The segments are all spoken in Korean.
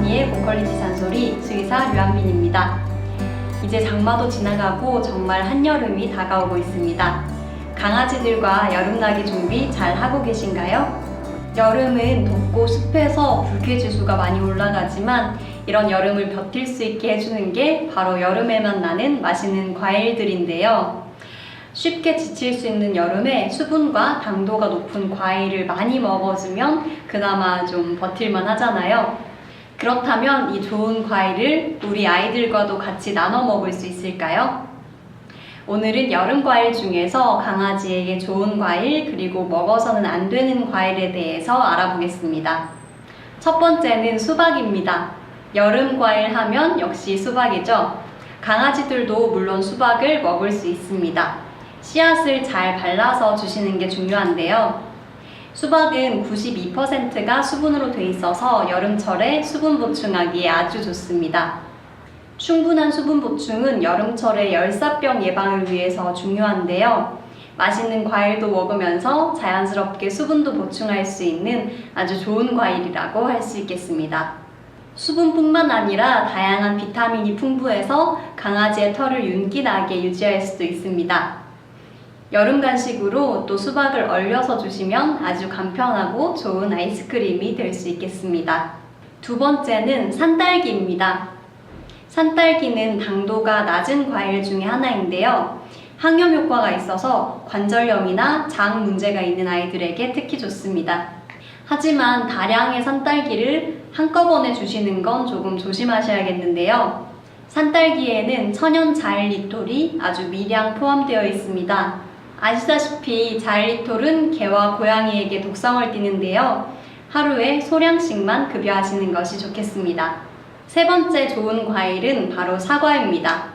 유한미의 고퀄리티 잔소리 수의사 유한민입니다. 이제 장마도 지나가고 정말 한여름이 다가오고 있습니다. 강아지들과 여름나기 준비 잘 하고 계신가요? 여름은 덥고 습해서 불쾌지수가 많이 올라가지만 이런 여름을 버틸 수 있게 해주는 게 바로 여름에만 나는 맛있는 과일들인데요. 쉽게 지칠 수 있는 여름에 수분과 당도가 높은 과일을 많이 먹어주면 그나마 좀 버틸만 하잖아요. 그렇다면 이 좋은 과일을 우리 아이들과도 같이 나눠 먹을 수 있을까요? 오늘은 여름 과일 중에서 강아지에게 좋은 과일 그리고 먹어서는 안 되는 과일에 대해서 알아보겠습니다. 첫 번째는 수박입니다. 여름 과일 하면 역시 수박이죠. 강아지들도 물론 수박을 먹을 수 있습니다. 씨앗을 잘 발라서 주시는 게 중요한데요. 수박은 92%가 수분으로 돼 있어서 여름철에 수분 보충하기에 아주 좋습니다. 충분한 수분 보충은 여름철에 열사병 예방을 위해서 중요한데요. 맛있는 과일도 먹으면서 자연스럽게 수분도 보충할 수 있는 아주 좋은 과일이라고 할 수 있겠습니다. 수분뿐만 아니라 다양한 비타민이 풍부해서 강아지의 털을 윤기나게 유지할 수도 있습니다. 여름 간식으로 또 수박을 얼려서 주시면 아주 간편하고 좋은 아이스크림이 될 수 있겠습니다. 두 번째는 산딸기입니다. 산딸기는 당도가 낮은 과일 중에 하나인데요. 항염 효과가 있어서 관절염이나 장 문제가 있는 아이들에게 특히 좋습니다. 하지만 다량의 산딸기를 한꺼번에 주시는 건 조금 조심하셔야겠는데요. 산딸기에는 천연 자일리톨이 아주 미량 포함되어 있습니다. 아시다시피 자일리톨은 개와 고양이에게 독성을 띠는데요. 하루에 소량씩만 급여하시는 것이 좋겠습니다. 세 번째 좋은 과일은 바로 사과입니다.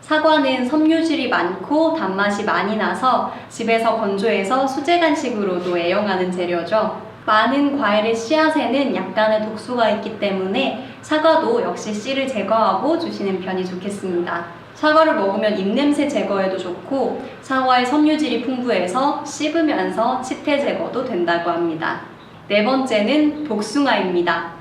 사과는 섬유질이 많고 단맛이 많이 나서 집에서 건조해서 수제 간식으로도 애용하는 재료죠. 많은 과일의 씨앗에는 약간의 독소가 있기 때문에 사과도 역시 씨를 제거하고 주시는 편이 좋겠습니다. 사과를 먹으면 입냄새 제거에도 좋고 사과의 섬유질이 풍부해서 씹으면서 치태 제거도 된다고 합니다. 네 번째는 복숭아입니다.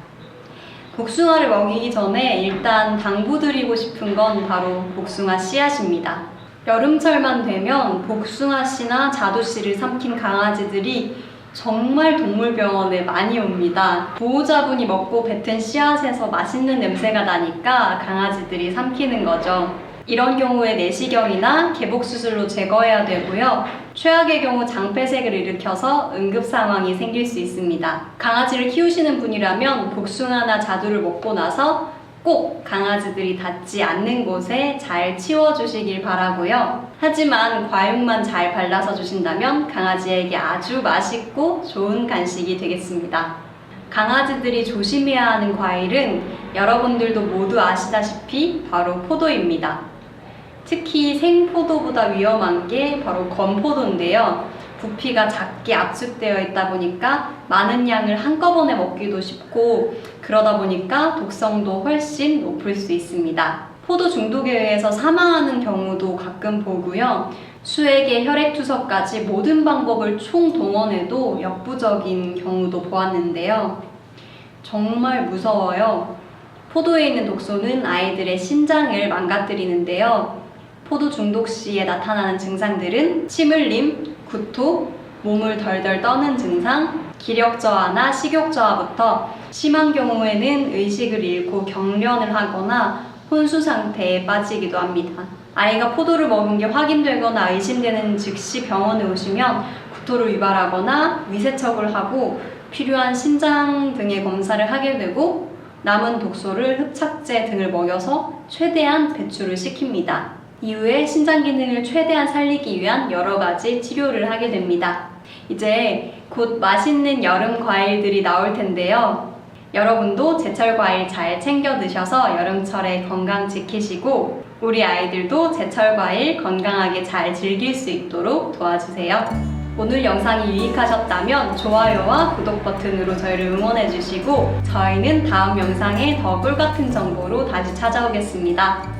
복숭아를 먹이기 전에 일단 당부드리고 싶은 건 바로 복숭아 씨앗입니다. 여름철만 되면 복숭아 씨나 자두 씨를 삼킨 강아지들이 정말 동물병원에 많이 옵니다. 보호자분이 먹고 뱉은 씨앗에서 맛있는 냄새가 나니까 강아지들이 삼키는 거죠. 이런 경우에 내시경이나 개복 수술로 제거해야 되고요. 최악의 경우 장폐색을 일으켜서 응급 상황이 생길 수 있습니다. 강아지를 키우시는 분이라면 복숭아나 자두를 먹고 나서 꼭 강아지들이 닿지 않는 곳에 잘 치워주시길 바라고요. 하지만 과육만 잘 발라서 주신다면 강아지에게 아주 맛있고 좋은 간식이 되겠습니다. 강아지들이 조심해야 하는 과일은 여러분들도 모두 아시다시피 바로 포도입니다. 특히 생포도보다 위험한 게 바로 건포도인데요. 부피가 작게 압축되어 있다 보니까 많은 양을 한꺼번에 먹기도 쉽고 그러다 보니까 독성도 훨씬 높을 수 있습니다. 포도 중독에 의해서 사망하는 경우도 가끔 보고요. 수액의 혈액투석까지 모든 방법을 총동원해도 역부족인 경우도 보았는데요. 정말 무서워요. 포도에 있는 독소는 아이들의 신장을 망가뜨리는데요. 포도 중독 시에 나타나는 증상들은 침 흘림, 구토, 몸을 덜덜 떠는 증상, 기력 저하나 식욕 저하부터 심한 경우에는 의식을 잃고 경련을 하거나 혼수 상태에 빠지기도 합니다. 아이가 포도를 먹은 게 확인되거나 의심되는 즉시 병원에 오시면 구토를 유발하거나 위세척을 하고 필요한 신장 등의 검사를 하게 되고 남은 독소를 흡착제 등을 먹여서 최대한 배출을 시킵니다. 이후에 신장 기능을 최대한 살리기 위한 여러 가지 치료를 하게 됩니다. 이제 곧 맛있는 여름 과일들이 나올 텐데요. 여러분도 제철 과일 잘 챙겨 드셔서 여름철에 건강 지키시고 우리 아이들도 제철 과일 건강하게 잘 즐길 수 있도록 도와주세요. 오늘 영상이 유익하셨다면 좋아요와 구독 버튼으로 저희를 응원해 주시고 저희는 다음 영상에 더 꿀같은 정보로 다시 찾아오겠습니다.